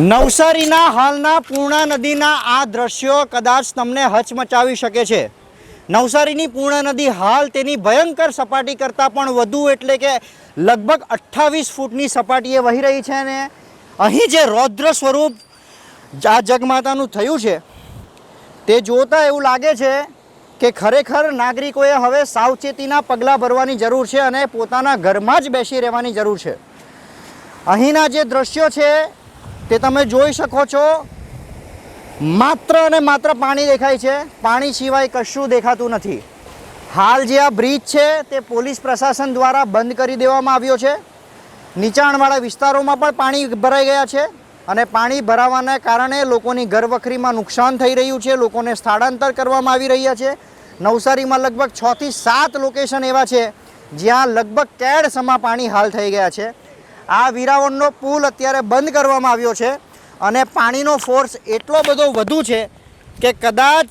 નવસારીના હાલના પૂર્ણા નદીના આ દ્રશ્યો કદાચ તમને હચમચાવી શકે છે. નવસારીની પૂર્ણા નદી હાલ તેની ભયંકર સપાટી કરતાં પણ વધુ એટલે કે લગભગ અઠ્ઠાવીસ ફૂટની સપાટીએ વહી રહી છે અને અહીં જે રૌદ્ર સ્વરૂપ આ જગમાતાનું થયું છે, તે જોતાં એવું લાગે છે કે ખરેખર નાગરિકોએ હવે સાવચેતીના પગલાં ભરવાની જરૂર છે અને પોતાના ઘરમાં જ બેસી રહેવાની જરૂર છે. અહીંના જે દ્રશ્યો છે તે તમે જોઈ શકો છો. માત્ર અને માત્ર પાણી દેખાય છે. પાણી સિવાય કશું દેખાતું નથી. હાલ જે આ બ્રિજ છે, તે પોલીસ પ્રશાસન દ્વારા બંધ કરી દેવામાં આવ્યો છે. નીચાણવાળા વિસ્તારોમાં પણ પાણી ભરાઈ ગયા છે અને પાણી ભરાવાના કારણે લોકોની ઘરવખરીમાં નુકસાન થઈ રહ્યું છે. લોકોને સ્થળાંતર કરવામાં આવી રહ્યા છે. નવસારીમાં લગભગ છથી સાત લોકેશન એવા છે જ્યાં લગભગ કેડ સમા પાણી હાલ થઈ ગયા છે. આ વિરાવળનો પુલ અત્યારે બંધ કરવામાં આવ્યો છે અને પાણીનો ફોર્સ એટલો બધો વધુ છે કે કદાચ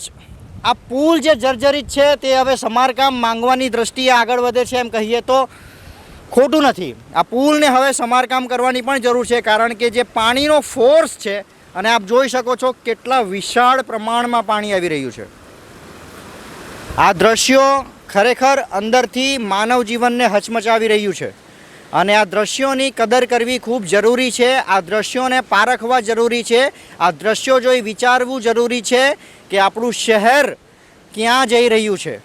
આ પુલ જે જર્જરિત છે તે હવે સમારકામ માંગવાની દ્રષ્ટિએ આગળ વધે છે એમ કહીએ તો ખોટું નથી. આ પુલને હવે સમારકામ કરવાની પણ જરૂર છે કારણ કે જે પાણીનો ફોર્સ છે અને આપ જોઈ શકો છો કેટલા વિશાળ પ્રમાણમાં પાણી આવી રહ્યું છે. આ દ્રશ્યો ખરેખર અંદરથી માનવ જીવનને હચમચાવી રહ્યું છે. અને આ દ્રશ્યોની કદર કરવી ખૂબ જરૂરી છે. આ દ્રશ્યોને પારખવા જરૂરી છે. આ દ્રશ્યો જોઈ વિચારવું જરૂરી છે કે આપણું શહેર ક્યાં જઈ રહ્યું છે.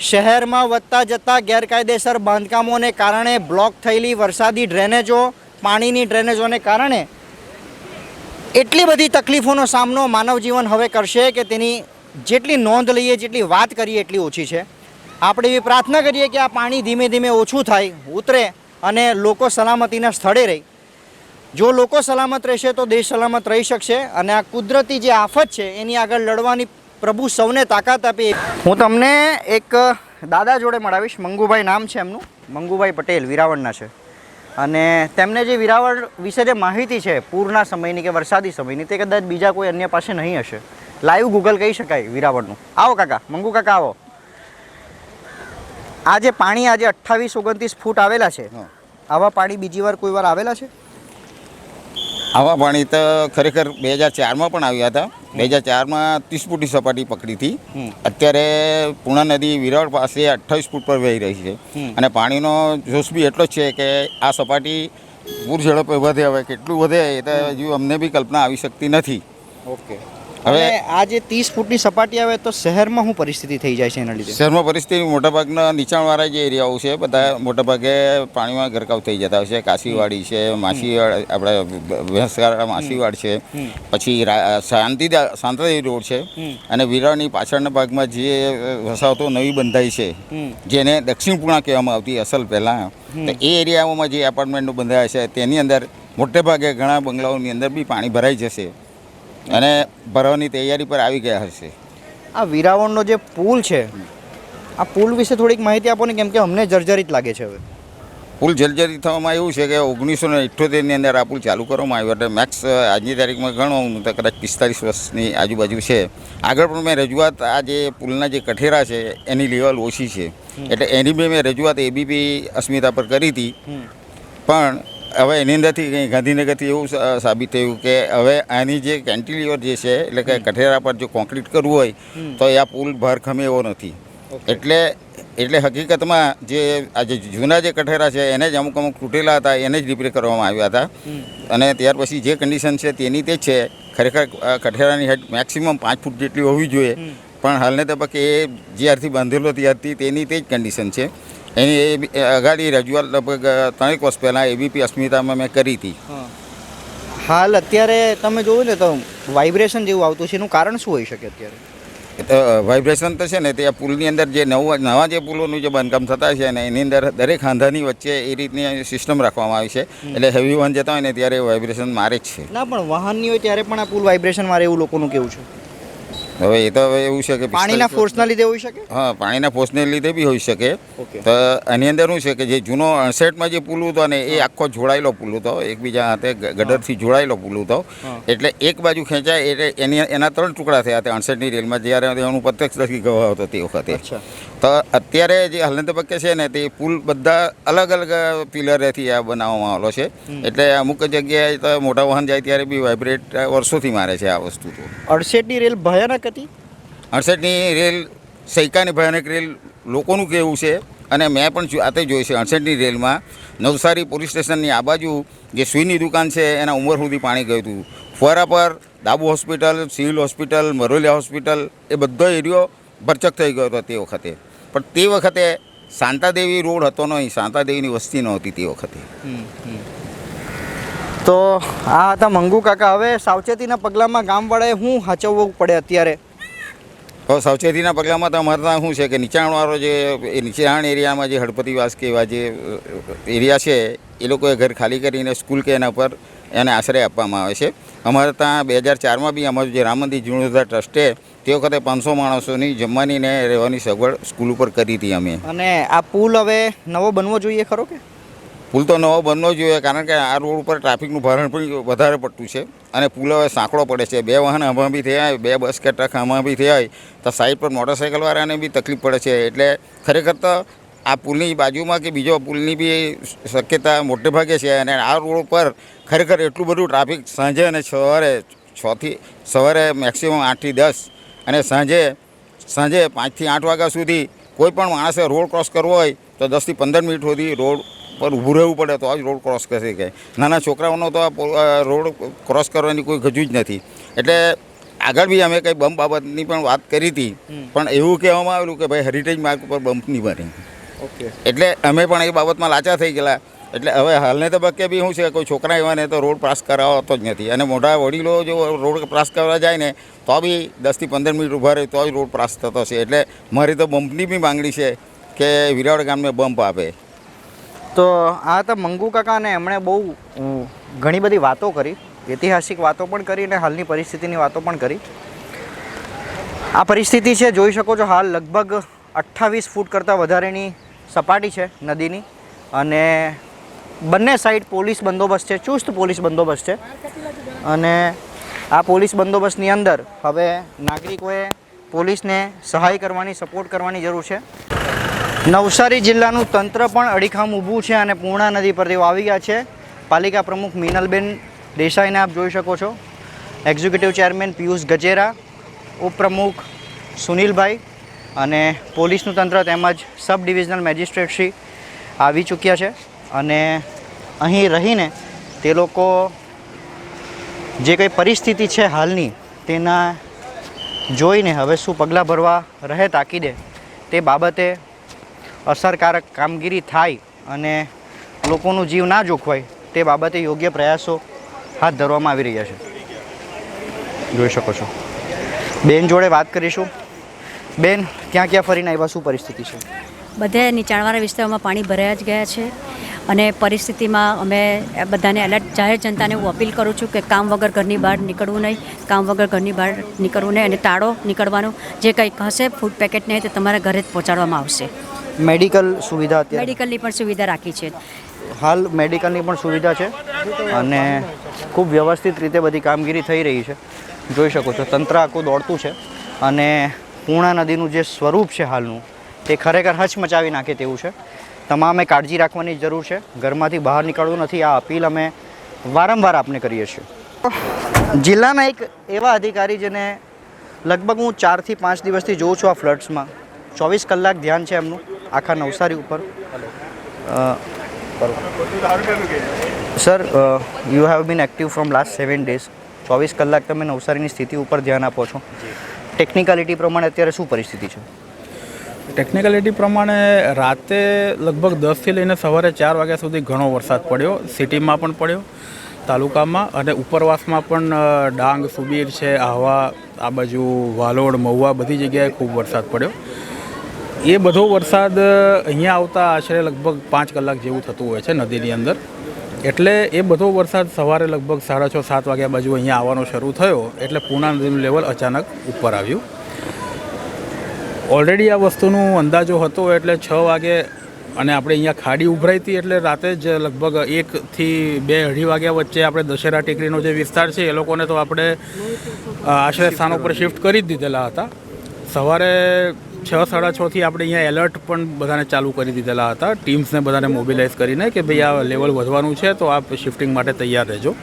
શહેરમાં વધતા જતા ગેરકાયદેસર બાંધકામોને કારણે બ્લોક થયેલી વરસાદી ડ્રેનેજો, પાણીની ડ્રેનેજોને કારણે એટલી બધી તકલીફોનો સામનો માનવ જીવન હવે કરશે કે તેની જેટલી નોંધ લઈએ, જેટલી વાત કરીએ, એટલી ઓછી છે. આપણે એવી પ્રાર્થના કરીએ કે આ પાણી ધીમે ધીમે ઓછું થાય, ઉતરે અને લોકો સલામતીના સ્થળે રહી. જો લોકો સલામત રહેશે તો દેશ સલામત રહી શકશે અને આ કુદરતી જે આફત છે એની આગળ લડવાની પ્રભુ સૌને તાકાત આપી. હું તમને એક દાદા જોડે મળાવીશ. મંગુભાઈ નામ છે એમનું. મંગુભાઈ પટેલ, વિરાવળના છે. અને તેમને જે વિરાવળ વિશે જે માહિતી છે, પૂરના સમયની કે વરસાદી સમયની, તે કદાચ બીજા કોઈ અન્ય પાસે નહીં હશે. લાઈવ ગૂગલ કહી શકાય વિરાવળનું. આવો કાકા, મંગુ કાકા આવો. આ જે પાણી આજે અઠ્ઠાવીસ ઓગણત્રીસ ફૂટ આવેલા છે. આવા પાણી બીજી વાર કોઈ વાર આવેલા છે? આવા પાણી તો ખરેખર બે હજાર ચારમાં પણ આવ્યા હતા. બે હજાર ચારમાં ત્રીસ ફૂટની સપાટી પકડી હતી. અત્યારે પૂર્ણા નદી વિરાળ પાસે અઠ્ઠાવીસ ફૂટ પર વહી રહી છે. અને પાણીનો જોશ બી એટલો જ છે કે આ સપાટી પૂર ઝડપે વધે હવે કેટલું વધે એ તો હજુ અમને બી કલ્પના આવી શકતી નથી. ઓકે. હવે- આ જે ત્રીસ ફૂટની સપાટી આવે તો શહેરમાં શું પરિસ્થિતિ થઈ જાય છે એના લીધે? શહેરમાં પરિસ્થિતિ મોટાભાગના નીચાણવાળા જે એરિયાઓ છે બધા મોટાભાગે પાણીમાં ગરકાવ થઈ જતા હોય છે. કાશીવાડી છે માસીવાડ આપણે ભેંસગાળા માસીવાડ છે. પછી શાંતિ શાંતિ રોડ છે. અને વિરાળની પાછળના ભાગમાં જે વસાવતો નવી બંધાઈ છે જેને દક્ષિણ પૂર્ણા કહેવામાં આવતી અસલ પહેલાં તો એ એરિયાઓમાં જે એપાર્ટમેન્ટો બંધાયા છે તેની અંદર મોટે ભાગે ઘણા બંગલાઓની અંદર બી પાણી ભરાઈ જશે. અને ભરવાની તૈયારી પર આવી ગયા હશે. આ વિરાવળનો જે પુલ છે આ પુલ વિશે થોડીક માહિતી આપો ને કેમ કે અમને જર્જરિત લાગે છે હવે. પુલ જર્જરિત થવામાં એવું છે કે ઓગણીસો ને ઇઠ્ઠોતેરની અંદર આ પુલ ચાલુ કરવામાં આવ્યો એટલે મેક્સ આજની તારીખમાં ગણો તો કદાચ પિસ્તાલીસ વર્ષની આજુબાજુ છે. આગળ પણ મેં રજૂઆત આ જે પુલના જે કઠેરા છે એની લેવલ ઓછી છે. એટલે એની બી મેં રજૂઆત એબીપી અસ્મિતા પર કરી હતી. પણ હવે એની અંદરથી કંઈ ગાંધીનગરથી એવું સાબિત થયું કે હવે આની જે કેન્ટિલિવર જે છે એટલે કે કઠેરા પર જો કોન્ક્રીટ કરવું હોય તો એ આ પુલ ભરખમે એવો નથી. એટલે એટલે હકીકતમાં જે આ જે જૂના જે કઠેરા છે એને જ અમુક અમુક તૂટેલા હતા એને જ રિપેર કરવામાં આવ્યા હતા. અને ત્યાર પછી જે કન્ડિશન છે તેની તે જ છે ખરેખર કઠેરાની હેડ મેક્સિમમ પાંચ ફૂટ જેટલી હોવી જોઈએ. પણ હાલને તબક્કે એ જ્યારથી બાંધેલો ત્યારથી તેની તે જ કન્ડિશન છે. એની એ અગાડી રજૂઆત લગભગ ત્રણેક વર્ષ પહેલાં એબીપી અસ્મિતામાં મેં કરી હતી. હાલ અત્યારે તમે જોયું ને તો વાઇબ્રેશન જેવું આવતું છે એનું કારણ શું હોઈ શકે અત્યારે? તો વાઇબ્રેશન તો છે ને તે આ પુલની અંદર જે નવા નવા જે પુલોનું જે બાંધકામ થતા છે ને એની અંદર દરેક હાંધાની વચ્ચે એ રીતની સિસ્ટમ રાખવામાં આવી છે. એટલે હેવી વાહન જતા હોય ને ત્યારે વાઇબ્રેશન મારે જ છે. ના પણ વાહનની હોય ત્યારે પણ આ પુલ વાઇબ્રેશન મારે એવું લોકોનું કેવું છે? હવે એ તો હવે એવું છે કે પાણીના ફોર્સના લીધે હોઈ શકે? હા પાણીના ફોર્સને લીધે બી હોઈ શકે. તો એની અંદર શું છે કે જે જૂનો અણસઠમાં જે પુલ હતો ને એ આખો જોડાયેલો પુલ હતો એકબીજા હાથે ગડરથી જોડાયેલો પુલ હતો. એટલે એક બાજુ ખેંચાય એટલે એની એના ત્રણ ટુકડા થયા હતા અણસઠની રેલમાં. જ્યારે એનું પ્રત્યક્ષ નથી ગયો હતો તે વખતે. તો અત્યારે જે હાલના તબક્કે છે ને તે પુલ બધા અલગ અલગ પિલરેથી આ બનાવવામાં આવેલો છે. એટલે અમુક જગ્યાએ તો મોટા વાહન જાય ત્યારે બી વાઇબ્રેટ વર્ષોથી મારે છે આ વસ્તુ તો. અડસેટની રેલ ભયાનક હતી? અડસઠની રેલ સૈકાની ભયાનક રેલ લોકોનું કહેવું છે. અને મેં પણ આતે જોઈ છે અડસઠની રેલમાં નવસારી પોલીસ સ્ટેશનની આ બાજુ જે સુઈની દુકાન છે એના ઉંમર સુધી પાણી ગયું હતું. ફુવારા પર Dabu hospital civil hospital Maroliya hospital એ બધો એરિયો ભરચક થઈ ગયો હતો તે વખતે. પણ તે વખતે શાંતાદેવી રોડ હતો નહીં શાંતાદેવીની વસ્તી નહોતી તે વખતે. તો આ હતા મંગુ કાકા. હવે સાવચેતીના પગલામાં ગામવાળાએ શું હાચવવું પડે અત્યારે? તો સાવચેતીના પગલામાં તો અમારે ત્યાં શું છે કે નીચાણવાળો જે એ નીચાણ એરિયામાં જે હળપતિવાસ કે એવા જે એરિયા છે એ લોકોએ ઘર ખાલી કરીને સ્કૂલ કે એના પર એને આશ્રય આપવામાં આવે છે. અમારે ત્યાં બે હજાર ચારમાં બી અમારું જે રામ મંદિર જીર્ણોદ્ધાર ટ્રસ્ટે તે વખતે પાંચસો માણસોની જમવાની ને રહેવાની સગવડ સ્કૂલ ઉપર કરી હતી અમે. અને આ પુલ હવે નવો બનવો જોઈએ ખરો કે? પુલ તો નવો બનવો જોઈએ કારણ કે આ રોડ ઉપર ટ્રાફિકનું ભારણ પણ વધારે પડતું છે અને પુલ હવે સાંકડો પડે છે. બે વાહન આમાં બી થયા બે બસ કે ટ્રક આમાં બી થયા હોય તો સાઈડ પર મોટરસાઇકલવાળાને બી તકલીફ પડે છે. એટલે ખરેખર તો આ પુલની બાજુમાં કે બીજો પુલની બી શક્યતા મોટે ભાગે છે અને આ રોડ પર ખરેખર એટલું બધું ટ્રાફિક સાંજે અને સવારે છથી સવારે મેક્સિમમ આઠથી દસ અને સાંજે સાંજે પાંચથી આઠ વાગ્યા સુધી કોઈ પણ માણસે રોડ ક્રોસ કરવો હોય તો દસથી પંદર મિનિટ સુધી રોડ પર ઊભું રહેવું પડે તો જ રોડ ક્રોસ કરી શકે નાના છોકરાઓનો તો આ રોડ ક્રોસ કરવાની કોઈ ગજુ જ નથી. એટલે આગળ બી અમે કંઈ બમ્પ બાબતની પણ વાત કરી હતી પણ એવું કહેવામાં આવેલું કે ભાઈ હેરિટેજ માર્ગ ઉપર બમ્પ નહીં બને. ઓકે. એટલે અમે પણ એ બાબતમાં લાચા થઈ ગયેલા. એટલે હવે હાલને તબક્કે બી શું છે, કોઈ છોકરા એવાને તો રોડ પાસ કરાવતો જ નથી. અને મોટા વડીલો જો રોડ પાસ કરવા જાય ને, તો બી દસથી પંદર મિનિટ ઊભા રહે તો જ રોડ પાસ થતો છે. એટલે મારી તો બમ્પની બી માંગણી છે કે વિરાવળ ગામને બમ્પ આપે. તો આ તો મંગુ કાકાને એમણે બહુ ઘણી બધી વાતો કરી. ઐતિહાસિક વાતો પણ કરી અને હાલની પરિસ્થિતિની વાતો પણ કરી. આ પરિસ્થિતિ છે, જોઈ શકો છો, હાલ લગભગ અઠ્ઠાવીસ ફૂટ કરતાં વધારેની સપાટી છે નદીની. અને બંને સાઈડ પોલીસ બંદોબસ્ત છે, ચુસ્ત પોલીસ બંદોબસ્ત છે. અને આ પોલીસ બંદોબસ્તની અંદર હવે નાગરિકોએ પોલીસને સહાય કરવાની, સપોર્ટ કરવાની જરૂર છે. નવસારી જિલ્લાનું તંત્ર પણ અડીખામ ઊભું છે અને પૂર્ણા નદી પર તેઓ આવી ગયા છે. પાલિકા પ્રમુખ મિનલબેન દેસાઈને આપ જોઈ શકો છો. એક્ઝિક્યુટિવ ચેરમેન પિયુષ ગજેરા, ઉપપ્રમુખ સુનિલભાઈ અને પોલીસનું તંત્ર તેમજ સબ ડિવિઝનલ મેજિસ્ટ્રેટ શ્રી આવી ચૂક્યા છે. અને અહીં રહીને તે લોકો જે કંઈ પરિસ્થિતિ છે હાલની, તેના જોઈને હવે શું પગલાં ભરવા રહે તાકીદે, તે બાબતે અસરકારક કામગીરી થાય અને લોકોનું જીવ ના જોખવાય, તે બાબતે યોગ્ય પ્રયાસો હાથ ધરવામાં આવી રહ્યા છે. જોઈ શકો છો. બેન જોડે વાત કરીશું. બેન, ક્યાં ક્યાં ફરીને આવ્યા? શું પરિસ્થિતિ છે? બધે નીચાણવાળા વિસ્તારોમાં પાણી ભરાયા જ ગયા છે. અને પરિસ્થિતિમાં અમે બધાને એલર્ટ જાહેર જનતાને હું અપીલ કરું છું કે કામ વગર ઘરની બહાર નીકળવું નહીં કામ વગર ઘરની બહાર નીકળવું નહીં અને ટાળો નીકળવાનું જે કંઈક હશે ફૂડ પેકેટ નહીં તો તમારા ઘરે જ પહોંચાડવામાં આવશે. મેડિકલ સુવિધા મેડિકલની પણ સુવિધા રાખી છે. હાલ મેડિકલની પણ સુવિધા છે અને ખૂબ વ્યવસ્થિત રીતે બધી કામગીરી થઈ રહી છે. જોઈ શકો છો તંત્ર આખું દોડતું છે અને પૂર્ણા નદીનું જે સ્વરૂપ છે હાલનું તે ખરેખર હચમચાવી નાખે તેવું છે. તમામે કાળજી રાખવાની જરૂર છે. ઘરમાંથી બહાર નીકળવું નથી. આ અપીલ અમે વારંવાર આપને કરીએ છીએ. જિલ્લાના એક એવા અધિકારી જેને લગભગ હું ચારથી પાંચ દિવસથી જોઉં છું આ ફ્લડ્સમાં. ચોવીસ કલાક ધ્યાન છે એમનું આખા નવસારી ઉપર. Sir you have been active from last seven days ચોવીસ કલાક તમે નવસારીની સ્થિતિ ઉપર ધ્યાન આપો છો. ટેકનિકાલિટી પ્રમાણે અત્યારે શું પરિસ્થિતિ છે? ટેકનિકાલિટી પ્રમાણે રાતે લગભગ દસથી લઈને સવારે ચાર વાગ્યા સુધી ઘણો વરસાદ પડ્યો. સિટીમાં પણ પડ્યો, તાલુકામાં અને ઉપરવાસમાં પણ ડાંગ, સુબીર છે, આહવા, આ બાજુ વાલોડ, મહુવા બધી જગ્યાએ ખૂબ વરસાદ પડ્યો. એ બધો વરસાદ અહીંયા આવતા આશરે લગભગ પાંચ કલાક જેવું થતું હોય છે નદીની અંદર. એટલે એ બધો વરસાદ સવારે લગભગ સાડા છ, સાત વાગ્યા બાજુ અહીંયા આવવાનો શરૂ થયો. એટલે પૂર્ણા નદીનું લેવલ અચાનક ઉપર આવ્યું. ઓલરેડી આ વસ્તુનો અંદાજો હતો એટલે છ વાગે અને આપણે અહીંયા ખાડી ઉભરાઈ હતી એટલે રાતે જ લગભગ એકથી બે અઢી વાગ્યા વચ્ચે આપણે દશેરા ટેકરીનો જે વિસ્તાર છે, એ લોકોને તો આપણે આશ્રય સ્થાનો ઉપર શિફ્ટ કરી જ દીધેલા હતા. સવારે છ, સાડા છથી આપણે અહીંયા એલર્ટ પણ બધાને ચાલુ કરી દીધેલા હતા. ટીમ્સને બધાને મોબિલાઇઝ કરીને કે ભાઈ આ લેવલ વધવાનું છે, તો આપ શિફ્ટિંગ માટે તૈયાર રહેજો.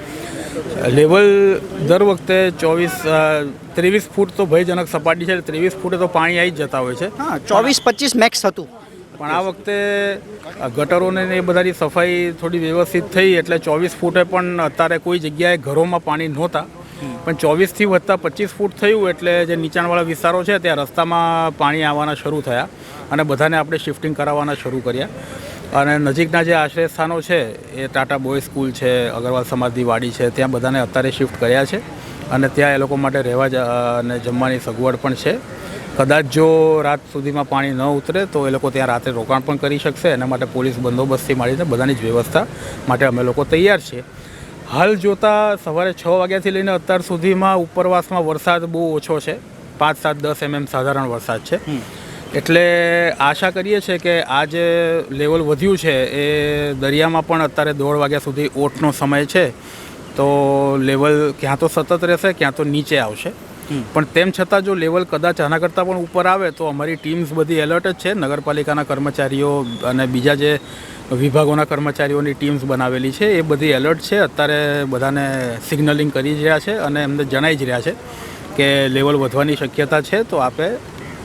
લેવલ દર વખતે ચોવીસ ત્રેવીસ ફૂટ તો ભયજનક સપાટી છે. ત્રેવીસ ફૂટે તો પાણી આવી જ જતા હોય છે. હા ચોવીસ પચીસ મેક્સ હતું. પણ આ વખતે ગટરોને એ બધાની સફાઈ થોડી વ્યવસ્થિત થઈ એટલે ચોવીસ ફૂટે પણ અત્યારે કોઈ જગ્યાએ ઘરોમાં પાણી નહોતા. પણ ચોવીસથી વધતા પચીસ ફૂટ થયું એટલે જે નીચાણવાળા વિસ્તારો છે ત્યાં રસ્તામાં પાણી આવવાના શરૂ થયા અને બધાને આપણે શિફ્ટિંગ કરાવવાના શરૂ કર્યા. અને નજીકના જે આશ્રય સ્થાનો છે, એ ટાટા બોય સ્કૂલ છે, અગરવાલ સમાધિ વાડી છે, ત્યાં બધાને અત્યારે શિફ્ટ કર્યા છે. અને ત્યાં એ લોકો માટે રહેવા અને જમવાની સગવડ પણ છે. કદાચ જો રાત સુધીમાં પાણી ન ઉતરે, તો એ લોકો ત્યાં રાત્રે રોકાણ પણ કરી શકશે. એના માટે પોલીસ બંદોબસ્તથી માંડીને બધાની જ વ્યવસ્થા માટે અમે લોકો તૈયાર છીએ. હાલ જોતાં સવારે છ વાગ્યાથી લઈને અત્યાર સુધીમાં ઉપરવાસમાં વરસાદ બહુ ઓછો છે. પાંચ સાત દસ એમએમ સાધારણ વરસાદ છે. એટલે આશા કરીએ છીએ કે આ જે લેવલ વધ્યું છે એ દરિયામાં પણ અત્યારે દોઢ વાગ્યા સુધી ઓટનો સમય છે. તો લેવલ ક્યાં તો સતત રહેશે ક્યાં તો નીચે આવશે. પણ તેમ છતાં જો લેવલ કદાચ આના કરતાં પણ ઉપર આવે તો અમારી ટીમ્સ બધી એલર્ટ જ છે. નગરપાલિકાના કર્મચારીઓ અને બીજા જે વિભાગોના કર્મચારીઓની ટીમ્સ બનાવેલી છે એ બધી એલર્ટ છે. અત્યારે બધાને સિગ્નલિંગ કરી રહ્યા છે અને એમને જણાવી જ રહ્યા છે કે લેવલ વધવાની શક્યતા છે. તો આપે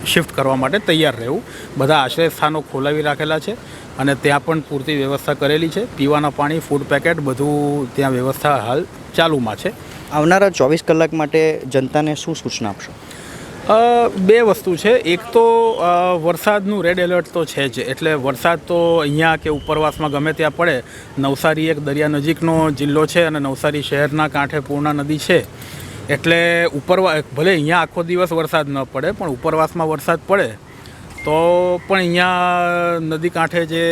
શિફ્ટ કરવા માટે તૈયાર રહેવું. બધા આશ્રય સ્થાનો ખોલાવી રાખેલા છે અને ત્યાં પણ પૂરતી વ્યવસ્થા કરેલી છે. પીવાના પાણી ફૂડ પેકેટ બધું ત્યાં વ્યવસ્થા હાલ ચાલુમાં છે. આવનારા ચોવીસ કલાક માટે જનતાને શું સૂચના આપશો? બે વસ્તુ છે. એક તો વરસાદનું રેડ એલર્ટ તો છે જ. એટલે વરસાદ તો અહીંયા કે ઉપરવાસમાં ગમે ત્યાં પડે. નવસારી એક દરિયા નજીકનો જિલ્લો છે અને નવસારી શહેરના કાંઠે પૂર્ણા નદી છે. એટલે ઉપરવા, ભલે અહીંયા આખો દિવસ વરસાદ ન પડે, પણ ઉપરવાસમાં વરસાદ પડે, તો પણ અહીંયા નદી કાંઠે જે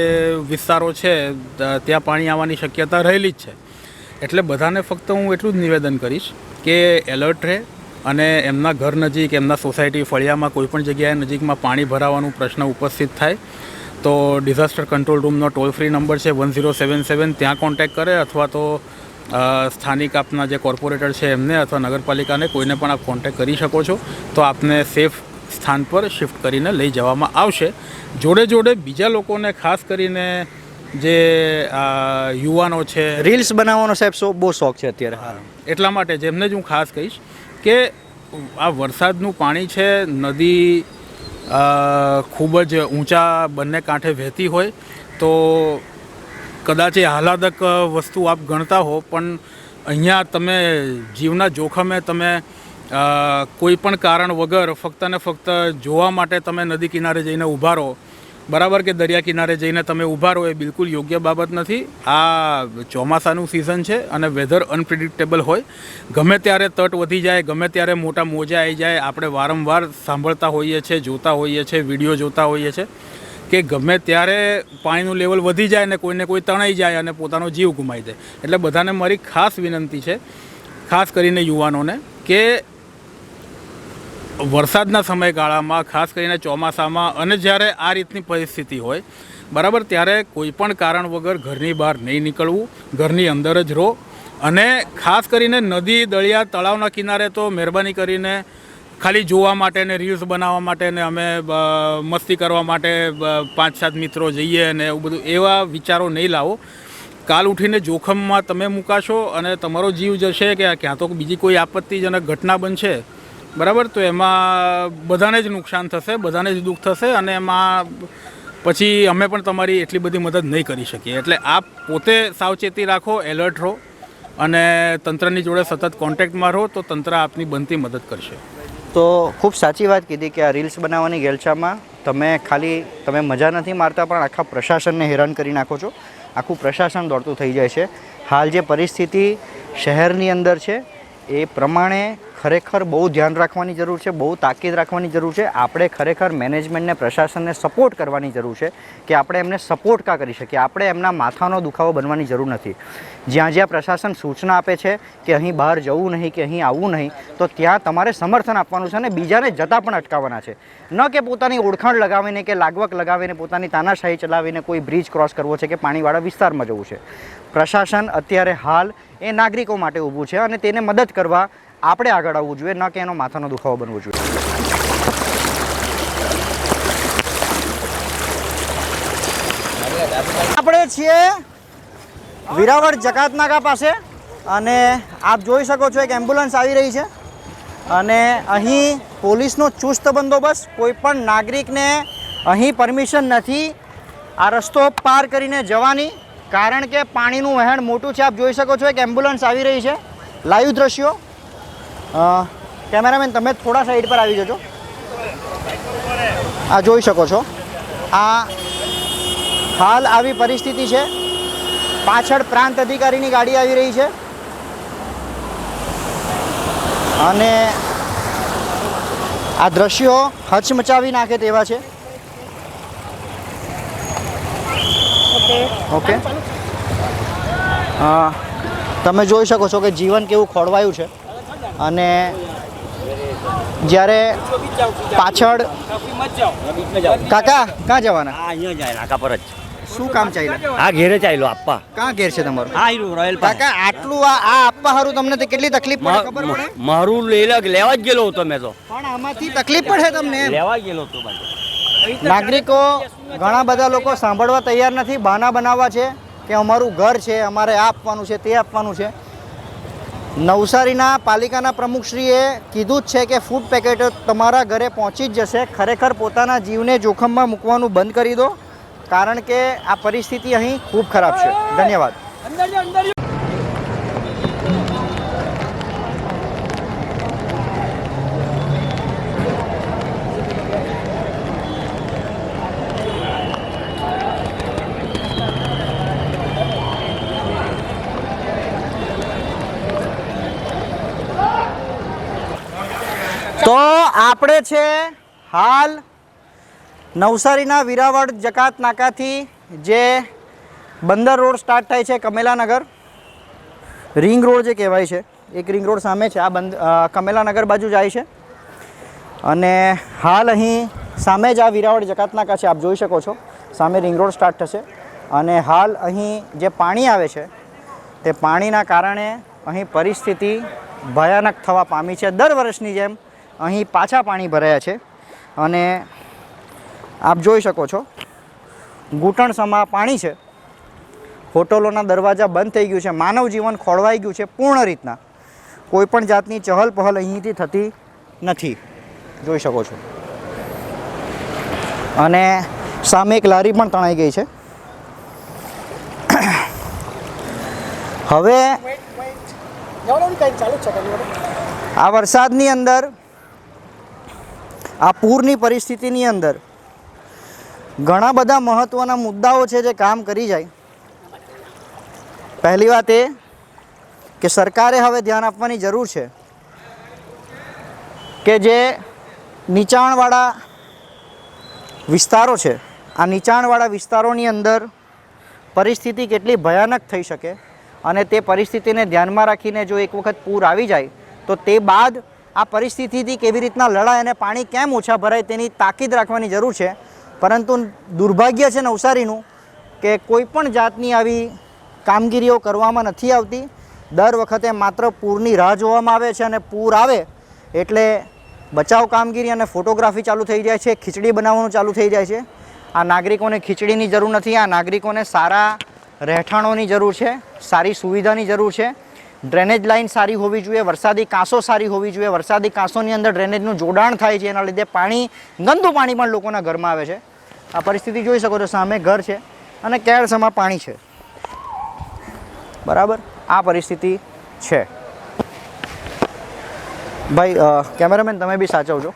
વિસ્તારો છે ત્યાં પાણી આવવાની શક્યતા રહેલી જ છે. એટલે બધાને ફક્ત હું એટલું જ નિવેદન કરીશ કે એલર્ટ રહે અને એમના ઘર નજીક, એમના સોસાયટી ફળિયામાં કોઈપણ જગ્યાએ નજીકમાં પાણી ભરાવાનું પ્રશ્ન ઉપસ્થિત થાય, તો ડિઝાસ્ટર કંટ્રોલ રૂમનો ટોલ ફ્રી નંબર છે વન ઝીરો સેવન સેવન, ત્યાં કોન્ટેક્ટ કરે અથવા તો સ્થાનિક આપના જે કોર્પોરેટર છે એમને અથવા નગરપાલિકાને કોઈને પણ આપ કોન્ટેક કરી શકો છો. તો આપને સેફ સ્થાન પર શિફ્ટ કરીને લઈ જવામાં આવશે. જોડે જોડે બીજા લોકોને ખાસ કરીને જે યુવાનો છે રીલ્સ બનાવવાનો સાહેબ શો બહુ શોખ છે અત્યારે. એટલા માટે જેમને જ હું ખાસ કહીશ કે આ વરસાદનું પાણી છે નદી ખૂબ જ ઊંચા બંને કાંઠે વહેતી હોય તો કદાચ એ આહલાદક વસ્તુ આપ ગણતા હો, પણ અહીંયા તમે જીવના જોખમે તમે કોઈ પણ કારણ વગર ફક્ત ને ફક્ત જોવા માટે તમે નદી કિનારે જઈને ઊભા રહો. બરાબર કે દરિયા કિનારે જઈને તમે ઊભા રહો એ બિલકુલ યોગ્ય બાબત નથી. આ ચોમાસાનું સિઝન છે અને વેધર અનપ્રિડિક્ટેબલ હોય. ગમે ત્યારે તટ વધી જાય, ગમે ત્યારે મોટા મોજા આવી જાય, આપણે વારંવાર સાંભળતા હોઈએ છીએ જોતા હોઈએ છીએ વીડિયો જોતા હોઈએ છીએ કે ગમે ત્યારે પાણીનું લેવલ વધી જાય ને કોઈને કોઈ તણાઈ જાય અને પોતાનો જીવ ગુમાવી દે એટલે બધાને મારી ખાસ વિનંતી છે, ખાસ કરીને યુવાનોને, કે વરસાદના સમયગાળામાં, ખાસ કરીને ચોમાસામાં અને જ્યારે આ રીતની પરિસ્થિતિ હોય, બરાબર, ત્યારે કોઈ પણ કારણ વગર ઘરની બહાર નહીં નીકળવું, ઘરની અંદર જ રહો. અને ખાસ કરીને નદી દળિયા તળાવના કિનારે તો મહેરબાની કરીને ખાલી જોવા માટે ને રીલ્સ બનાવવા માટે ને અમે મસ્તી કરવા માટે પાંચ સાત મિત્રો જઈએ ને એવું બધું, એવા વિચારો નહીં લાવો. કાલ ઉઠીને જોખમમાં તમે મુકાશો અને તમારો જીવ જશે કે ક્યાં તો બીજી કોઈ આપત્તિજનક ઘટના બનશે. બરાબર? તો એમાં બધાને જ નુકસાન થશે, બધાને જ દુઃખ થશે અને એમાં પછી અમે પણ તમારી એટલી બધી મદદ નહીં કરી શકીએ. એટલે આપ પોતે સાવચેતી રાખો, એલર્ટ રહો અને તંત્રની જોડે સતત કોન્ટેક્ટમાં રહો તો તંત્ર આપની બનતી મદદ કરશે. તો ખૂબ સાચી વાત કીધી કે આ રીલ્સ બનાવવાની ગેલછામાં તમે ખાલી, તમે મજા નથી મારતા, પણ આખા પ્રશાસનને હેરાન કરી નાખો છો. આખું પ્રશાસન દોડતું થઈ જાય છે. હાલ જે પરિસ્થિતિ શહેરની અંદર છે એ પ્રમાણે ખરેખર બહુ ધ્યાન રાખવાની જરૂર છે, બહુ તાકીદ રાખવાની જરૂર છે. આપણે ખરેખર મેનેજમેન્ટને પ્રશાસનને સપોર્ટ કરવાની જરૂર છે કે આપણે એમને સપોર્ટ કા કરી શકીએ? આપણે એમના માથાનો દુખાવો બનવાની જરૂર નથી. જ્યાં જ્યાં પ્રશાસન સૂચના આપે છે કે અહીં બહાર જવું નહીં, કે અહીં આવવું નહીં, તો ત્યાં તમારે સમર્થન આપવાનું છે અને બીજાને જતા પણ અટકાવવાના છે. ન કે પોતાની ઓળખાણ લગાવીને કે લાગવક લગાવીને પોતાની તાનાશાહી ચલાવીને કોઈ બ્રિજ ક્રોસ કરવો છે કે પાણીવાળા વિસ્તારમાં જવું છે. પ્રશાસન અત્યારે હાલ એ નાગરિકો માટે ઊભું છે અને તેને મદદ કરવા આપણે આગળ આવવું જોઈએ, ન કે એનો માથાનો દુખાવો બનવો જોઈએ. આપણે છીએ વિરાવળ જકાતનાકા પાસે અને આપ જોઈ શકો છો એક એમ્બ્યુલન્સ આવી રહી છે. અને અહીં પોલીસનો ચુસ્ત બંદોબસ્ત, કોઈ પણ નાગરિકને અહીં પરમિશન નથી. આ રસ્તો પાર કરીને જવાની કારણ કે પાણીનું વહેણ મોટું છે આપ જોઈ શકો છો એક એમ્બ્યુલન્સ આવી રહી છે લાઈવ દ્રશ્યો. કેમેરામેન તમે થોડા સાઈડ પર આવી જજો. આ જોઈ શકો છો. આ હાલ આવી પરિસ્થિતિ છે. પાછળ પ્રાંત અધિકારીની ગાડી આવી રહી છે. અને આ દ્રશ્યો હચમચાવી નાખે તેવા છે. ઓકે તમે જોઈ શકો છો કે જીવન કેવું ખોળવાયું છે. અને જ્યારે પાછળ કાકા ક્યાં જવાના? અહીંયા જાય નાકા પર જ. શું કામ ચાલ્યું? આ ઘેરે ચાલ્યો આપવા. ક્યાં ઘેર છે તમારું? હા રહ્યું રોયલ કાકા આટલું આ આ આપવા હારું તમને તે કેટલી તકલીફ પડે ખબર પડે? મારું લેલા લેવા જ ગયેલો હતો મેં તો. પણ આમાંથી તકલીફ પડે તમને લેવા ગયેલો હતો નાગરિકો ઘણા બધા લોકો સાંભળવા તૈયાર નથી બહાના બનાવવા છે. કે અમારું ઘર છે, અમારે આ આપવાનું છે, તે આપવાનું છે. નવસારીના પાલિકાના પ્રમુખશ્રીએ કીધું જ છે કે ફૂડ પેકેટો તમારા ઘરે પહોંચી જ જશે. ખરેખર પોતાના જીવને જોખમમાં મૂકવાનું બંધ કરી દો, કારણ કે આ પરિસ્થિતિ અહીં ખૂબ ખરાબ છે. ધન્યવાદ તો આપણે છે હાલ નવસારીના વિરાવળ જકાત નાકાથી જે બંદર રોડ સ્ટાર્ટ થાય છે કમેલાનગર. રિંગ રોડ જે કહેવાય છે એક રિંગ રોડ સામે છે આ અ, કમેલાનગર બાજુ જાય છે. અને હાલ અહીં સામે જ આ વીરાવળ જકાત નાકા છે આપ જોઈ શકો છો. સામે રિંગ રોડ સ્ટાર્ટ થશે. અને હાલ અહીં જે પાણી આવે છે તે પાણીના કારણે અહીં પરિસ્થિતિ ભયાનક થવા પામી છે. દર વર્ષની જેમ અહીં પાછા પાણી ભરાયા છે. અને આપ જોઈ શકો છો ઘૂંટણસમાં પાણી છે. હોટલોના દરવાજા બંધ થઈ ગયું છે. માનવ જીવન ખોળવાઈ ગયું છે પૂર્ણ રીતના. કોઈ પણ જાતની ચહલ પહલ અહીંથી થતી નથી. જોઈ શકો છો. અને સામે એક લારી પણ તણાઈ ગઈ છે. હવે આ વરસાદની અંદર આ પૂરની પરિસ્થિતિની અંદર ઘણા બધા મહત્ત્વના મુદ્દાઓ છે જે કામ કરી જાય. પહેલી વાત એ કે સરકારે હવે ધ્યાન આપવાની જરૂર છે કે જે નીચાણવાળા વિસ્તારો છે, આ નીચાણવાળા વિસ્તારોની અંદર પરિસ્થિતિ કેટલી ભયાનક થઈ શકે અને તે પરિસ્થિતિને ધ્યાનમાં રાખીને જો એક વખત પૂર આવી જાય, તો તે બાદ આ પરિસ્થિતિથી કેવી રીતના લડાય અને પાણી કેમ ઓછા ભરાય તેની તાકીદ રાખવાની જરૂર છે. પરંતુ દુર્ભાગ્ય છે નવસારીનું કે કોઈ પણ જાતની આવી કામગીરીઓ કરવામાં નથી આવતી. દર વખતે માત્ર પૂરની રાહ જોવામાં આવે છે અને પૂર આવે એટલે બચાવ કામગીરી અને ફોટોગ્રાફી ચાલુ થઈ જાય છે, ખીચડી બનાવવાનું ચાલુ થઈ જાય છે. આ નાગરિકોને ખીચડીની જરૂર નથી, આ નાગરિકોને સારા રહેઠાણોની જરૂર છે, સારી સુવિધાની જરૂર છે. ડ્રેનેજ લાઇન સારી હોવી જોઈએ, વરસાદી કાંસો સારી હોવી જોઈએ. વરસાદી કાંસોની અંદર ડ્રેનેજનું જોડાણ થાય છે, એના લીધે પાણી, ગંદુ પાણી પણ લોકોના ઘરમાં આવે છે. આ પરિસ્થિતિ જોઈ શકો છો, સામે ઘર છે અને કેળસમાં પાણી છે. બરાબર? આ પરિસ્થિતિ છે. ભાઈ કેમેરામેન, તમે બી સાચવજો.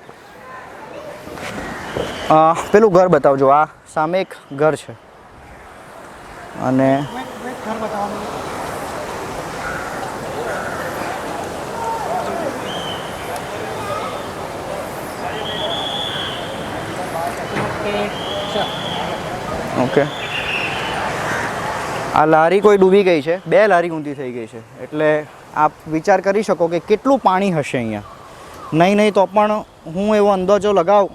પેલું ઘર બતાવજો. આ સામે એક ઘર છે. અને ઓકે. આ લારી કોઈ ડૂબી ગઈ છે? બે લારી ઊંધી થઈ ગઈ છે. એટલે આપ વિચાર કરી શકો કે કેટલું પાણી હશે અહીંયા. નહીં નહીં, તો પણ હું એવો અંદાજો લગાવ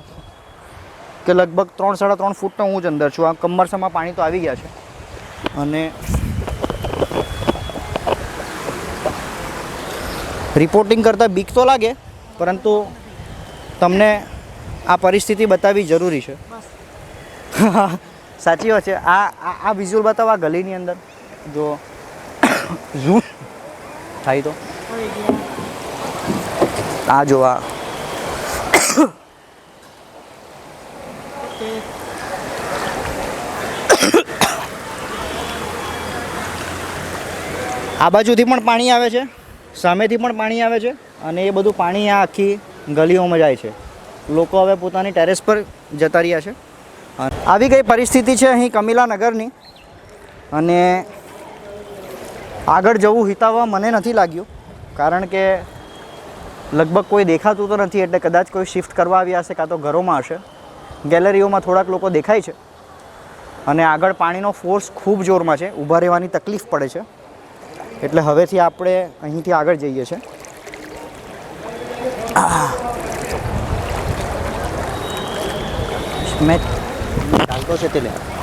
કે લગભગ ત્રણ, સાડા ત્રણ ફૂટનો હું જ અંદર છું. આ કમરસામાં પાણી તો આવી ગયા છે. અને રિપોર્ટિંગ કરતાં બીક તો લાગે, પરંતુ તમને આ પરિસ્થિતિ બતાવવી જરૂરી છે. સાચી વાત છે. આ આ આ વિઝ્યુઅલ બતાવો આ ગલીની અંદર. જો. ઝૂમ થાય તો. આ જો આ. આ બાજુથી પણ પાણી આવે છે. સામેથી પણ પાણી આવે છે અને એ બધું પાણી આ આખી ગલીઓમાં જાય છે. લોકો હવે પોતાની ટેરેસ પર જતા રહ્યા છે. આવી ગઈ પરિસ્થિતિ છે અહીં કમિલાનગરની. અને આગળ જવું હિતાવવા મને નથી લાગ્યું, કારણ કે લગભગ કોઈ દેખાતું તો નથી, એટલે કદાચ કોઈ શિફ્ટ કરવા આવ્યા હશે કાં તો ઘરોમાં હશે. ગેલેરીઓમાં થોડાક લોકો દેખાય છે. અને આગળ પાણીનો ફોર્સ ખૂબ જોરમાં છે, ઊભા રહેવાની તકલીફ પડે છે. એટલે હવેથી આપણે અહીંથી આગળ જઈએ છીએ. મેં ચાલતો છે તે લે